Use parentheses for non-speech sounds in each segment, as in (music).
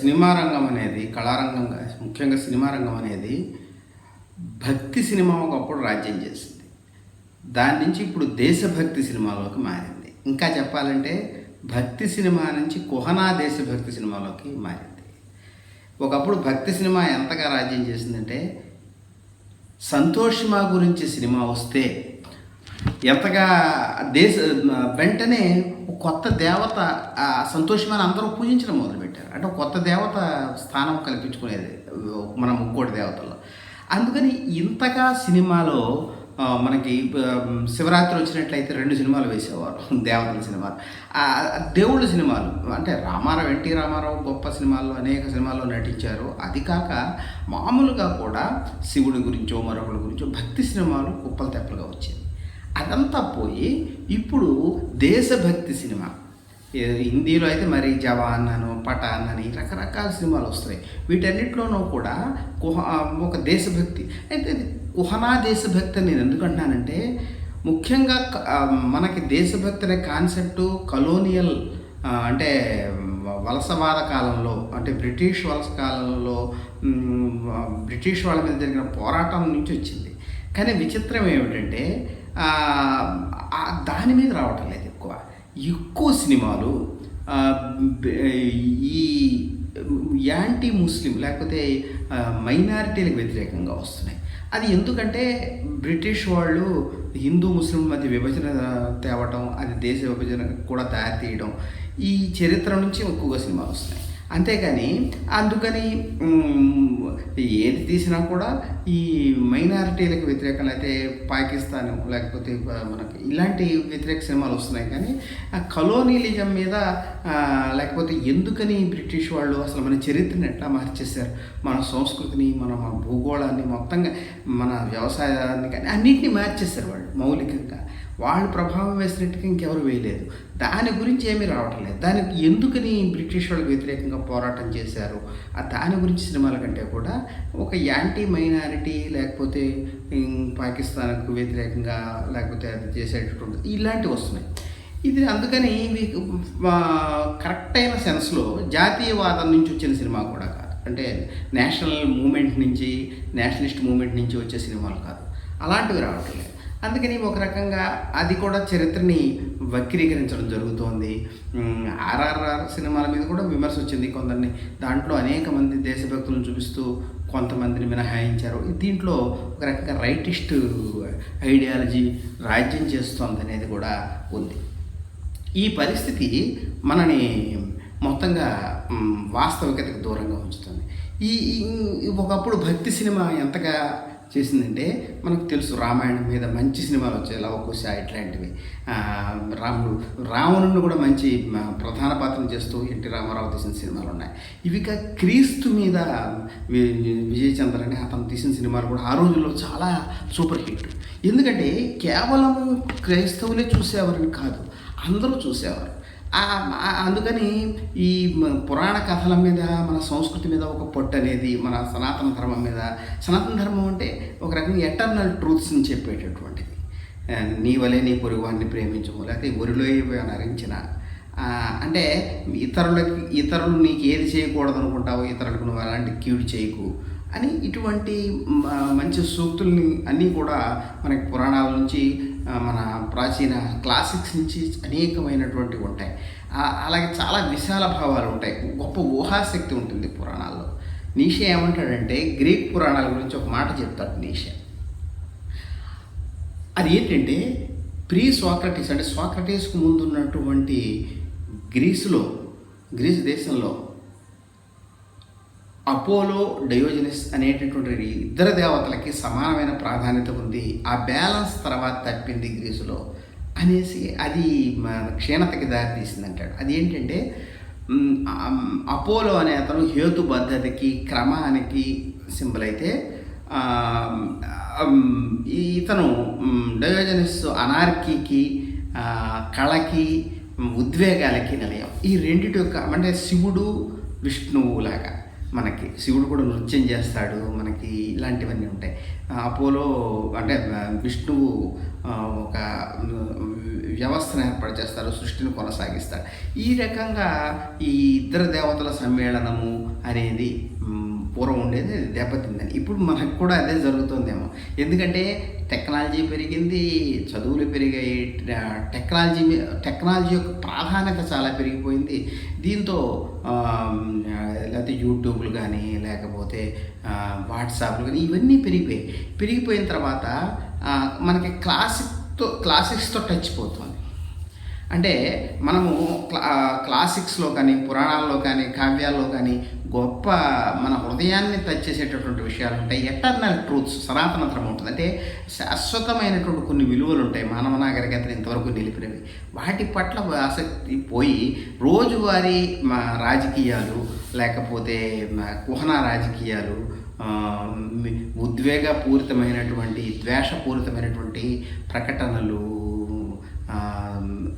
Cinema రంగం అనేది కళారంగంగా ముఖ్యంగా సినిమా రంగం అనేది భక్తి సినిమా ఒకప్పుడు రాజ్యం చేసింది. దాని నుంచి ఇప్పుడు దేశభక్తి సినిమాలోకి మారింది. ఇంకా చెప్పాలంటే భక్తి సినిమా నుంచి కుహనా దేశభక్తి సినిమాలోకి మారింది. ఒకప్పుడు భక్తి సినిమా ఎంతగా రాజ్యం చేసిందంటే సంతోషిమా గురించి సినిమా వస్తే ఎంతగా దేశ వెంటనే కొత్త దేవత ఆ సంతోషమైన అందరూ పూజించడం మొదలుపెట్టారు. అంటే కొత్త దేవత స్థానం కల్పించుకునేది మన ముక్కోటి దేవతల్లో. అందుకని ఇంతగా సినిమాలో మనకి శివరాత్రి వచ్చినట్లయితే రెండు సినిమాలు వేసేవారు. దేవతల సినిమాలు. దేవుళ్ళ సినిమాలు. అంటే రామారావు ఎన్టీ రామారావు గొప్ప సినిమాల్లో అనేక సినిమాల్లో నటించారు. అది కాక మామూలుగా కూడా శివుడి గురించో మరొకరి గురించో భక్తి సినిమాలు కుప్పలు తెప్పలుగా వచ్చేది అదంతా పోయి ఇప్పుడు దేశభక్తి సినిమా. హిందీలో అయితే మరి జవాన్ అని పఠాన్ అని రకరకాల సినిమాలు వస్తాయి. వీటన్నిటిలోనూ కూడా కుహ ఒక దేశభక్తి. అయితే కుహనా దేశభక్తి అని నేను ఎందుకంటానంటే ముఖ్యంగా మనకి దేశభక్తి అనే కాన్సెప్ట్ కలోనియల్ అంటే వలసవాద కాలంలో అంటే బ్రిటిష్ వలస కాలంలో బ్రిటిష్ వాళ్ళ మీద జరిగిన పోరాటం నుంచి వచ్చింది. కానీ విచిత్రం ఏమిటంటే దాని మీద రావటం లేదు ఎక్కువ. ఎక్కువ సినిమాలు ఈ యాంటీ ముస్లిం లేకపోతే మైనారిటీలకు వ్యతిరేకంగా వస్తున్నాయి. అది ఎందుకంటే బ్రిటిష్ వాళ్ళు హిందూ ముస్లిం మధ్య విభజన తేవటం అది దేశ విభజన కూడా దారితీయడం ఈ చరిత్ర నుంచి ఎక్కువగా సినిమాలు వస్తున్నాయి. అంతేకాని అందుకని ఏది తీసినా కూడా ఈ మైనారిటీలకు వ్యతిరేకంగా అయితే పాకిస్తాన్ లేకపోతే మనకి ఇలాంటి వ్యతిరేక సినిమాలు వస్తున్నాయి. కానీ ఆ కలోనియలిజం మీద లేకపోతే ఎందుకని బ్రిటిష్ వాళ్ళు అసలు మన చరిత్రని ఎట్లా మార్చేశారు? మన సంస్కృతిని మన మన భూగోళాన్ని మొత్తంగా మన వ్యవసాయాన్ని కానీ అన్నింటినీ మార్చేశారు వాళ్ళు మౌలికంగా. వాళ్ళు ప్రభావం వేసినట్టుగా ఇంకెవరు వేయలేదు. దాని గురించి ఏమీ రావటం లేదు దానికి ఎందుకని బ్రిటిష్ వాళ్ళకి వ్యతిరేకంగా పోరాటం చేశారు? ఆ దాని గురించి సినిమాల కంటే కూడా ఒక యాంటీ మైనారిటీ లేకపోతే పాకిస్తాన్కు వ్యతిరేకంగా లేకపోతే అది చేసేటటువంటి ఇలాంటివి వస్తున్నాయి. ఇది అందుకని ఇవి కరెక్ట్ అయిన సెన్స్లో జాతీయవాదం నుంచి వచ్చిన సినిమా కూడా కాదు. అంటే నేషనల్ మూమెంట్ నుంచి నేషనలిస్ట్ మూమెంట్ నుంచి వచ్చే సినిమాలు కాదు. అలాంటివి రావట్లేదు. అందుకని ఒక రకంగా అది కూడా చరిత్రని వక్రీకరించడం జరుగుతోంది. ఆర్ఆర్ఆర్ సినిమాల మీద కూడా విమర్శ వచ్చింది కొందరిని. దాంట్లో అనేక మంది దేశభక్తులను చూపిస్తూ కొంతమందిని మినహాయించారు. దీంట్లో ఒక రకంగా రైటిస్ట్ ఐడియాలజీ రాజ్యం చేస్తోంది అనేది కూడా ఉంది. ఈ పరిస్థితి మనని మొత్తంగా వాస్తవికతకు దూరంగా ఉంచుతుంది. ఈ ఒకప్పుడు భక్తి సినిమా ఎంతగా చేసిందంటే మనకు తెలుసు రామాయణం మీద మంచి సినిమాలు వచ్చాయి లవకుశ ఇట్లాంటివి. రాముడు రావణుని కూడా మంచి ప్రధాన పాత్రను చేస్తూ ఎన్టీ రామారావు తీసిన సినిమాలు ఉన్నాయి. ఇవి క్రీస్తు మీద వి- విజయ్ చంద్ర అని అతను తీసిన సినిమాలు కూడా ఆ రోజుల్లో చాలా సూపర్ హిట్. ఎందుకంటే కేవలం క్రైస్తవులే చూసేవారని కాదు అందరూ చూసేవారు. అందుకని ఈ పురాణ కథల మీద మన సంస్కృతి మీద ఒక పొట్టు అనేది మన సనాతన ధర్మం మీద సనాతన ధర్మం అంటే ఒక రకంగా ఎటర్నల్ ట్రూత్స్ని చెప్పేటటువంటిది. నీ వలే నీ పొరుగువాన్ని ప్రేమించము లేకపోతే ఒరిలో నరించిన. అంటే ఇతరులకి ఇతరులు నీకు ఏది చేయకూడదు అనుకుంటావో ఇతరులకు నువ్వు అలాంటి కీడు చేయకు అని ఇటువంటి మ- మంచి సూక్తుల్ని అన్నీ కూడా మనకి పురాణాల నుంచి మన ప్రాచీన క్లాసిక్స్ నుంచి అనేకమైనటువంటివి ఉంటాయి. అలాగే చాలా విశాల భావాలు ఉంటాయి. గొప్ప ఊహాశక్తి ఉంటుంది పురాణాల్లో. నీషే ఏమంటాడంటే గ్రీక్ పురాణాల గురించి ఒక మాట చెప్తాడు నీషే. అది ఏంటంటే ప్రీ సోక్రటీస్ అంటే సోక్రటీస్కు ముందు ఉన్నటువంటి గ్రీసులో గ్రీసు దేశంలో అపోలో డయోజనిస్ అనేటటువంటి ఇద్దరు దేవతలకి సమానమైన ప్రాధాన్యత ఉంది. ఆ బ్యాలెన్స్ తర్వాత తప్పింది గ్రీసులో అనేసి అది మన క్షీణతకి దారితీసింది అంటాడు అది ఏంటంటే అపోలో అనే అతను హేతుబద్ధతకి క్రమానికి సింబల్ అయితే ఈ ఇతను డయోజనిస్ అనార్కీకి కళకి ఉద్వేగాలకి నిలయం. ఈ రెండిటి యొక్క అంటే శివుడు విష్ణువు లాగా. మనకి శివుడు కూడా నృత్యం చేస్తాడు మనకి ఇలాంటివన్నీ ఉంటాయి. అపోలో అంటే విష్ణువు ఒక వ్యవస్థను ఏర్పాటు చేస్తారు సృష్టిని కొనసాగిస్తాడు ఈ రకంగా ఈ ఇద్దరు దేవతల సమ్మేళనము అనేది పూర్వం ఉండేది అది దెబ్బతిందని. ఇప్పుడు మనకు కూడా అదే జరుగుతుందేమో. ఎందుకంటే టెక్నాలజీ పెరిగింది చదువులు పెరిగాయి టెక్నాలజీ టెక్నాలజీ యొక్క ప్రాధాన్యత చాలా పెరిగిపోయింది. దీంతో లేకపోతే యూట్యూబ్లు కానీ లేకపోతే వాట్సాప్లు కానీ ఇవన్నీ పెరిగిపోయాయి. పెరిగిపోయిన తర్వాత మనకి క్లాసిక్తో క్లాసిక్స్తో టచ్ పోతుంది. అంటే మనము క్లా క్లాసిక్స్లో కానీ పురాణాల్లో కానీ కావ్యాల్లో కానీ గొప్ప మన హృదయాన్ని టచ్ చేసేటటువంటి విషయాలు ఉంటాయి. ఎటర్నల్ ట్రూత్స్ సనాతన ధర్మం ఉంటుంది. అంటే శాశ్వతమైనటువంటి కొన్ని విలువలు ఉంటాయి. మానవ నాగరికతను ఇంతవరకు నిలిపినవి. వాటి పట్ల ఆసక్తి పోయి రోజువారీ మా రాజకీయాలు లేకపోతే కుహన రాజకీయాలు ఉద్వేగపూరితమైనటువంటి ద్వేషపూరితమైనటువంటి ప్రకటనలు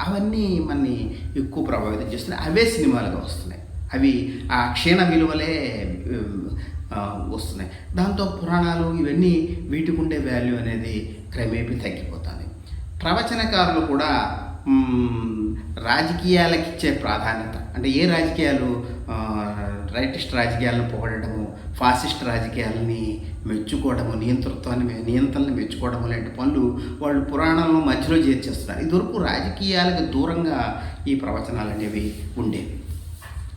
అవన్నీ మనని ఎక్కువ ప్రభావితం చేస్తున్నాయి. అవే సినిమాలుగా వస్తున్నాయి. అవి ఆ క్షీణ విలువలే వస్తున్నాయి. దాంతో పురాణాలు ఇవన్నీ వీటికి ఉండే వాల్యూ అనేది క్రమేపీ తగ్గిపోతుంది. ప్రవచనకారులు కూడా రాజకీయాలకి రాజకీయాలకు ఇచ్చే ప్రాధాన్యత అంటే ఏ రాజకీయాలు రైటిస్ట్ రాజకీయాలను పొగడము ఫాసిస్ట్ రాజకీయాలని మెచ్చుకోవడము నియంతృత్వాన్ని నియంత్రణని మెచ్చుకోవడము లాంటి పనులు వాళ్ళు పురాణాలను మధ్యలో చేర్చేస్తున్నారు. ఇదివరకు రాజకీయాలకు దూరంగా ఈ ప్రవచనాలు అనేవి ఉండేవి.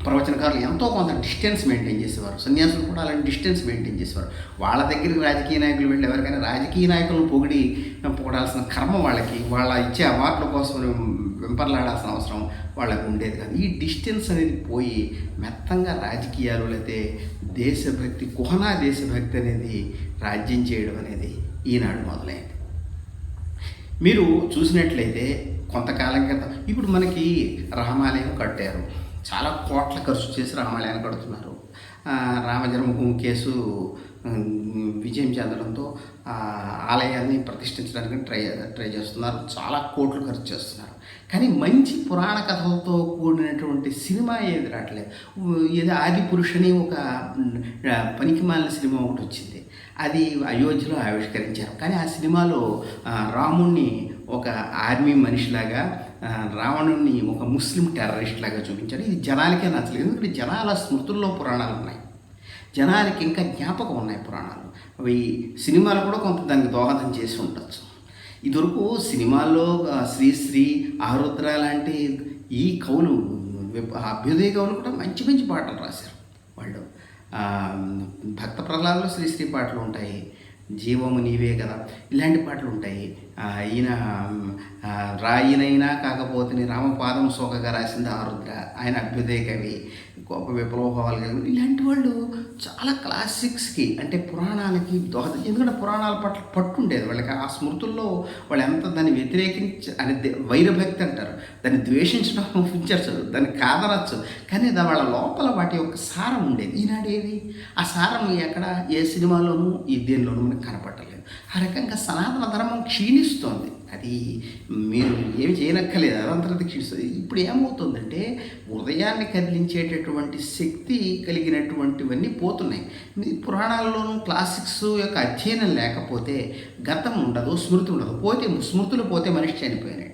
ప్రవచనకారులు ఎంతో కొంత డిస్టెన్స్ మెయింటైన్ చేసేవారు. సన్యాసులు కూడా అలాంటి డిస్టెన్స్ మెయింటైన్ చేసేవారు. వాళ్ళ దగ్గరికి రాజకీయ నాయకులు వెళ్ళి ఎవరికైనా రాజకీయ నాయకులను పొగిడి పొగడాల్సిన కర్మ వాళ్ళకి వాళ్ళ ఇచ్చే అవార్డుల కోసం వెంపర్లాడాల్సిన అవసరం వాళ్ళకు ఉండేది కాదు. ఈ డిస్టెన్స్ అనేది పోయి మెత్తంగా రాజకీయాలు లేకపోతే దేశభక్తి కుహనా దేశభక్తి అనేది రాజ్యం చేయడం అనేది ఈనాడు మొదలైంది. మీరు చూసినట్లయితే కొంతకాలం క్రితం ఇప్పుడు మనకి రామాలయం కట్టారు. చాలా కోట్ల ఖర్చు చేసి రామాలయాన్ని కడుతున్నారు. రామజన్మభూమి కేసు విజయం చెందడంతో ఆలయాన్ని ప్రతిష్ఠించడానికి ట్రై ట్రై చేస్తున్నారు. చాలా కోట్లు ఖర్చు చేస్తున్నారు. కానీ మంచి పురాణ కథలతో కూడినటువంటి సినిమా ఏది రావట్లేదు. ఏదో ఆది పురుషని ఒక పనికిమాలిన సినిమా ఒకటి వచ్చింది. అది అయోధ్యలో ఆవిష్కరించారు. కానీ ఆ సినిమాలో రాముణ్ణి ఒక ఆర్మీ మనిషిలాగా రావణుడిని ఒక ముస్లిం టెర్రరిస్ట్ లాగా చూపించారు ఇది జనాలకే నచ్చలేదు. ఎందుకంటే జనాల స్మృతుల్లో పురాణాలు ఉన్నాయి. జనాలకి ఇంకా జ్ఞాపకం ఉన్నాయి పురాణాలు. అవి సినిమాలు కూడా కొంత దానికి దోహదం చేసి ఉండొచ్చు. ఇదివరకు సినిమాల్లో శ్రీశ్రీ ఆరుద్ర లాంటి ఈ కవులు అభ్యుదయ కవులు కూడా మంచి మంచి పాటలు రాశారు. వాళ్ళు భక్త ప్రహ్లాదలో శ్రీశ్రీ పాటలు ఉంటాయి. జీవము నీవే కదా. ఇలాంటి పాటలు ఉంటాయి. ఈయన రాయినైనా కాకపోతే రామపాదం సోకగా రాసింది ఆరుద్ర ఆయన అభ్యుదయ కవి. గొప్ప విప్లవభావాలు కలిగి ఇలాంటి వాళ్ళు చాలా క్లాసిక్స్కి అంటే పురాణాలకి దోహద ఎందుకంటే పురాణాల పట్ల పట్టు ఉండేది వాళ్ళకి ఆ స్మృతుల్లో వాళ్ళు ఎంత దాన్ని వ్యతిరేకించ అని వైరభక్తి అంటారు. దాన్ని ద్వేషించడం (laughs) ఉంచచ్చు దాన్ని కాదనచ్చు. కానీ దా వాళ్ళ లోపల వాటి యొక్క సారం ఉండేది. ఈనాడేది? ఆ సారం ఎక్కడ? ఏ సినిమాలోనూ ఈ దేనిలోనూ మనకు కనపడలేదు. ఆ రకంగా సనాతన ధర్మం క్షీణిస్తోంది. అది మీరు ఏమి చేయనక్కర్లేదు అదంతరం క్షీణిస్తుంది. ఇప్పుడు ఏమవుతుందంటే హృదయాన్ని కదిలించేటటువంటి శక్తి కలిగినటువంటివన్నీ పోతున్నాయి. పురాణాల్లోనూ క్లాసిక్స్ యొక్క అధ్యయనం లేకపోతే గతం ఉండదు స్మృతి ఉండదు. పోతే స్మృతులు పోతే మనిషి చనిపోయినట్టు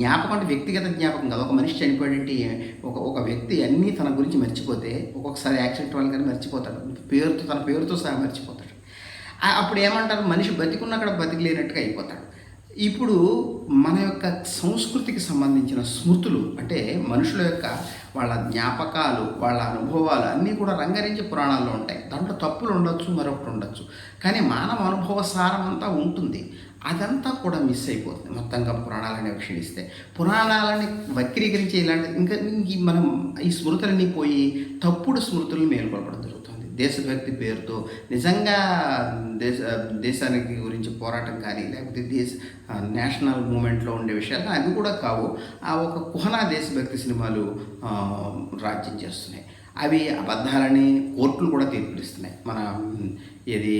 జ్ఞాపకం అంటే వ్యక్తిగత జ్ఞాపకం కాదు. ఒక మనిషి చనిపోయాడంటే ఒక ఒక వ్యక్తి అన్నీ తన గురించి మర్చిపోతే ఒక్కొక్కసారి యాక్సిడెంట్ వల్ల కానీ మర్చిపోతాడు. పేరుతో తన పేరుతో సహా మర్చిపోతాడు. అప్పుడు ఏమంటారు? మనిషి బతికున్న అక్కడ బతికలేనట్టుగా అయిపోతాడు. ఇప్పుడు మన యొక్క సంస్కృతికి సంబంధించిన స్మృతులు అంటే మనుషుల యొక్క వాళ్ళ జ్ఞాపకాలు వాళ్ళ అనుభవాలు అన్నీ కూడా రంగరించి పురాణాల్లో ఉంటాయి. దాంట్లో తప్పులు ఉండొచ్చు మరొకటి ఉండొచ్చు. కానీ మానవ అనుభవ సారం అంతా ఉంటుంది. అదంతా కూడా మిస్ అయిపోతుంది మొత్తంగా పురాణాలని క్షీణిస్తే. పురాణాలని వక్రీకరించి ఇలాంటి ఇంకా ఇంక మనం ఈ స్మృతులన్నీ పోయి తప్పుడు స్మృతులను మేలుకొలపడం జరుగుతుంది. దేశభక్తి పేరుతో నిజంగా దేశ దేశానికి గురించి పోరాటం కానీ లేకపోతే దేశ నేషనల్ మూమెంట్లో ఉండే విషయాలు అవి కూడా కావు. ఆ ఒక కుహనా దేశభక్తి సినిమాలు రాజ్యం చేస్తున్నాయి. అవి అబద్ధాలని కోర్టులు కూడా తీర్పులు ఇస్తున్నాయి. మన ఇది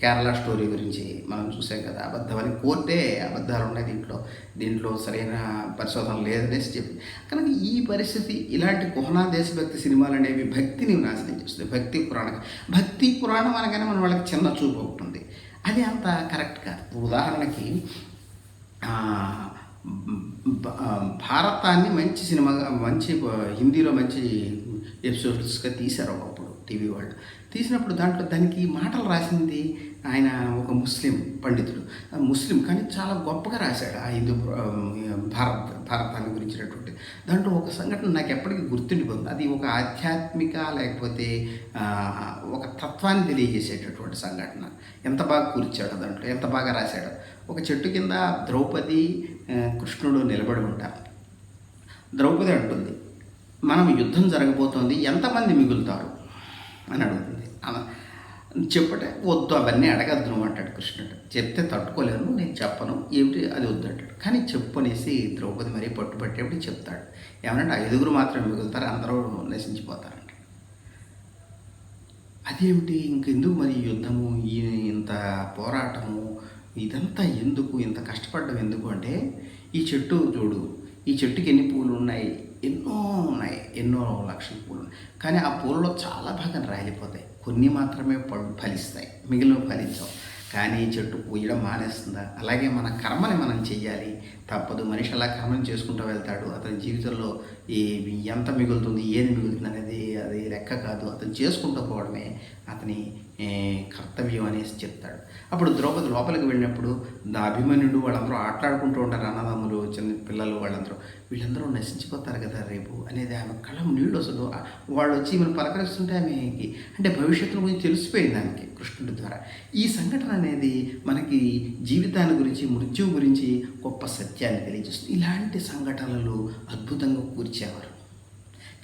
కేరళ స్టోరీ గురించి మనం చూసాం కదా అబద్ధమని కోర్టే అబద్ధాలు ఉన్నాయి దీంట్లో. దీంట్లో సరైన పరిశోధన లేదనేసి చెప్పి. కనుక ఈ పరిస్థితి ఇలాంటి కుహనా దేశభక్తి సినిమాలు అనేవి భక్తిని నాశనం చేస్తుంది భక్తి పురాణం. భక్తి పురాణం అనగానే మన వాళ్ళకి చిన్న చూపు ఉంటుంది అది అంత కరెక్ట్ కాదు. ఉదాహరణకి భారతాన్ని మంచి సినిమాగా మంచి హిందీలో మంచి ఎపిసోడ్స్గా తీశారు ఒకప్పుడు టీవీ వాళ్ళు. తీసినప్పుడు దాంట్లో దానికి మాటలు రాసింది ఆయన ఒక ముస్లిం పండితుడు. ముస్లిం కానీ చాలా గొప్పగా రాశాడు ఆ హిందూ భారత్ భారతాన్ని గురించినటువంటి. దాంట్లో ఒక సంఘటన నాకు ఎప్పటికీ గుర్తుండిపోతుంది అది ఒక ఆధ్యాత్మిక లేకపోతే ఒక తత్వాన్ని తెలియజేసేటటువంటి సంఘటన. ఎంత బాగా కూర్చాడు దాంట్లో ఎంత బాగా రాశాడు. ఒక చెట్టు కింద ద్రౌపది కృష్ణుడు నిలబడి ఉంటారు. ద్రౌపది అంటుంది మనం యుద్ధం జరగబోతోంది ఎంతమంది మిగులుతారు? అని అడుగుతుంది. చెప్పటే వద్దు అవన్నీ అడగద్దు నువ్వు అంటాడు కృష్ణుడు. చెప్తే తట్టుకోలేను నేను చెప్పను ఏమిటి అది వద్దు అంటాడు. కానీ చెప్పు అనేసి ద్రౌపది మరీ పట్టుబట్టేప్పుడు చెప్తాడు. ఏమనంటే ఐదుగురు మాత్రమే మిగులుతారు అందరూ నశించిపోతారంట అదేమిటి ఇంకెందుకు మరి యుద్ధము ఈ ఇంత పోరాటము ఇదంతా ఎందుకు ఇంత కష్టపడడం ఎందుకు? అంటే ఈ చెట్టు చూడు ఈ చెట్టుకి ఎన్ని పూలు ఉన్నాయి? ఎన్నో ఉన్నాయి ఎన్నో లక్షల పూలు ఉన్నాయి. కానీ ఆ పూలలో చాలా భాగం రాలిపోతాయి. కొన్ని మాత్రమే ఫలిస్తాయి. మిగిలిన ఫలించవు. కానీ చెట్టు పూయడం మానేస్తుందా? అలాగే మన కర్మని మనం చెయ్యాలి. తప్పదు. మనిషి అలా కర్మని చేసుకుంటూ వెళ్తాడు. అతని జీవితంలో ఈ ఎంత మిగులుతుంది ఏది మిగులుతుంది అనేది అది లెక్క కాదు. అతను చేసుకుంటూ పోవడమే అతని కర్తవ్యం అనేసి చెప్తాడు. అప్పుడు ద్రౌపది లోపలికి వెళ్ళినప్పుడు దా అభిమన్యుడు వాళ్ళందరూ ఆటలాడుకుంటూ ఉంటారు అన్నదమ్ములు చిన్న పిల్లలు వాళ్ళందరూ. వీళ్ళందరూ నశించిపోతారు కదా రేపు అనేది ఆమె కళ్ళం నీళ్ళు వస్తుంది వాళ్ళు వచ్చి ఈమెను పలకరిస్తుంటే ఆమెకి అంటే భవిష్యత్తు గురించి తెలిసిపోయింది ఆమెకి కృష్ణుడి ద్వారా. ఈ సంఘటన అనేది మనకి జీవితాన్ని గురించి మృత్యువు గురించి గొప్ప సత్యాన్ని తెలియజేస్తుంది. ఇలాంటి సంఘటనలు అద్భుతంగా కూర్చేవారు.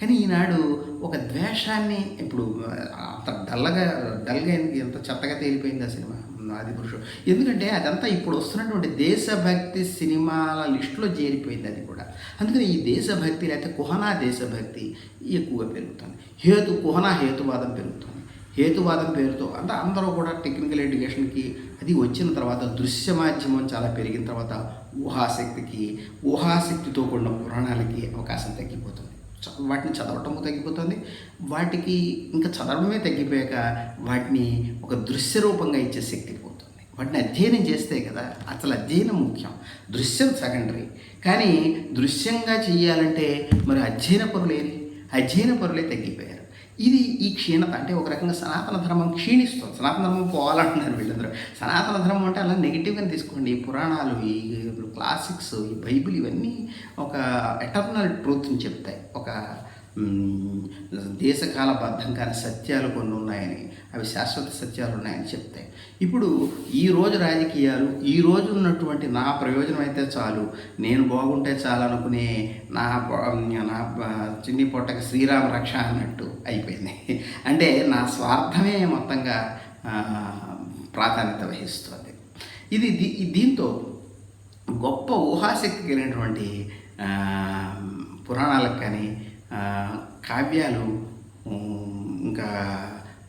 కానీ ఈనాడు ఒక ద్వేషాన్ని ఇప్పుడు అంత డల్లగా డల్గా ఎంత చెత్తగా తేలిపోయింది ఆ సినిమా? ఆది పురుషుడు. ఎందుకంటే అదంతా ఇప్పుడు వస్తున్నటువంటి దేశభక్తి సినిమాల లిస్టులో చేరిపోయింది అది కూడా. అందుకని ఈ దేశభక్తి లేకపోతే కుహనా దేశభక్తి ఎక్కువగా పెరుగుతుంది. హేతు కుహనా హేతువాదం పెరుగుతుంది. హేతువాదం పేరుతో అంటే అందరూ కూడా టెక్నికల్ ఎడ్యుకేషన్కి అది వచ్చిన తర్వాత దృశ్య మాధ్యమం చాలా పెరిగిన తర్వాత ఊహాశక్తికి ఊహాశక్తితో కూడిన పురాణాలకి అవకాశం తగ్గిపోతుంది. వాటిని చదవటము తగ్గిపోతుంది. వాటికి ఇంకా చదవడమే తగ్గిపోయాక వాటిని ఒక దృశ్య రూపంగా ఇచ్చే శక్తి పోతుంది. వాటిని అధ్యయనం చేస్తే కదా అసలు అధ్యయనం ముఖ్యం. దృశ్యం సెకండరీ కానీ దృశ్యంగా చేయాలంటే మరి అధ్యయన పరులేని అధ్యయన పరులే తగ్గిపోయారు ఇది ఈ క్షీణత అంటే ఒక రకంగా సనాతన ధర్మం క్షీణిస్తుంది. సనాతన ధర్మం పోవాలంటున్నారు వీళ్ళందరూ. సనాతన ధర్మం అంటే అలా నెగిటివ్గా తీసుకోండి. ఈ పురాణాలు ఈ క్లాసిక్స్ ఈ బైబిల్ ఇవన్నీ ఒక ఎటర్నల్ ట్రూత్ని చెప్తాయి. ఒక దేశకాల బద్ధం కాని సత్యాలు కొన్ని ఉన్నాయని అవి శాశ్వత సత్యాలు ఉన్నాయని చెప్తాయి. ఇప్పుడు ఈ రోజు రాజకీయాలు ఈ రోజు ఉన్నటువంటి నా ప్రయోజనం అయితే చాలు నేను బాగుంటే చాలు అనుకునే నా నా చిన్ని పొట్టకి శ్రీరామ రక్ష అన్నట్టు అయిపోయింది. అంటే నా స్వార్థమే మొత్తంగా ప్రాధాన్యత వహిస్తుంది. ఇది దీ- దీంతో గొప్ప ఊహాశక్తి కలిగినటువంటి పురాణాలకు కానీ కావ్యాలు ఇంకా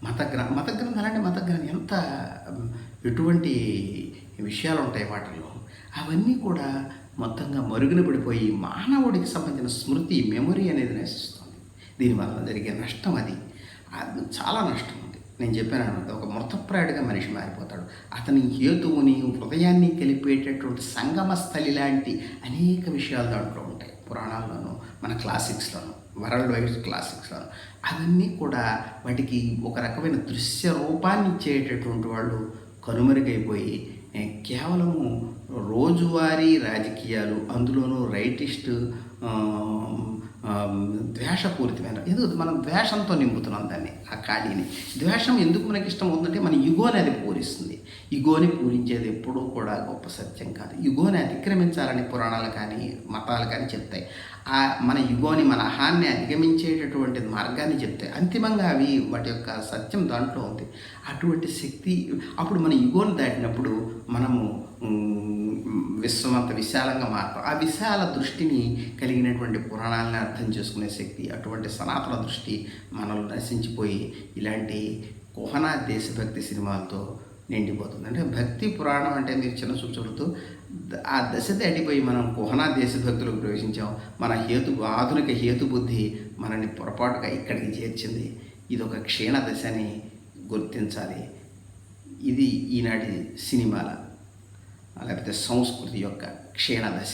మత గ్ర మత గ్రంథాలు అంటే మత గ్రంథం ఎంత ఎటువంటి విషయాలు ఉంటాయి వాటిల్లో అవన్నీ కూడా మొత్తంగా మరుగున పడిపోయి మానవుడికి సంబంధించిన స్మృతి మెమొరీ అనేది నశిస్తుంది దీనివల్ల జరిగే నష్టం అది. చాలా నష్టం ఉంది. నేను చెప్పాను ఒక మృతప్రాయుడిగా మనిషి మారిపోతాడు. అతని హేతువుని హృదయాన్ని కలిపేటటువంటి సంగమ స్థలి లాంటి అనేక విషయాలు దాంట్లో ఉంటాయి. పురాణాల్లోనూ మన క్లాసిక్స్లోనూ వరల్డ్ వైడ్ క్లాసిక్స్. అవన్నీ కూడా వాటికి ఒక రకమైన దృశ్య రూపాన్ని ఇచ్చేటటువంటి వాళ్ళు కనుమరుగైపోయి కేవలము రోజువారీ రాజకీయాలు అందులోనూ రైటిస్ట్ ద్వేషపూరితమైన ఎందుకు మనం ద్వేషంతో నింపుతున్నాం దాన్ని ఆ ఖాళీని. ద్వేషం ఎందుకు మనకి ఇష్టం అవుతుందంటే మన యుగోని అది పూరిస్తుంది. యుగోని పూరించేది ఎప్పుడూ కూడా గొప్ప సత్యం కాదు. యుగోని అతిక్రమించాలని పురాణాలు కానీ మతాలు కానీ చెప్తాయి. ఆ మన యుగోని మన అహాన్ని అధిగమించేటటువంటి మార్గాన్ని చెప్తాయి అంతిమంగా అవి వాటి యొక్క సత్యం దాంట్లో ఉంది. అటువంటి శక్తి అప్పుడు మన యుగోని దాటినప్పుడు మనము విశ్వమంత విశ్వం అంత విశాలంగా మారుతాం. ఆ విశాల దృష్టిని కలిగినటువంటి పురాణాలను అర్థం చేసుకునే శక్తి అటువంటి సనాతన దృష్టి మనలో నశించిపోయి ఇలాంటి కుహనా దేశభక్తి సినిమాలతో నిండిపోతుంది. అంటే భక్తి పురాణం అంటే మీరు చిన్న చూపుతూ ఆ దశ దాటిపోయి మనం కుహనా దేశభక్తులకు ప్రవేశించాం. మన హేతు ఆధునిక హేతుబుద్ధి మనల్ని పొరపాటుగా ఇక్కడికి చేర్చింది. ఇది ఒక క్షీణ దశని గుర్తించాలి. ఇది ఈనాటి సినిమాల లేకపోతే సంస్కృతి యొక్క క్షీణ దశ.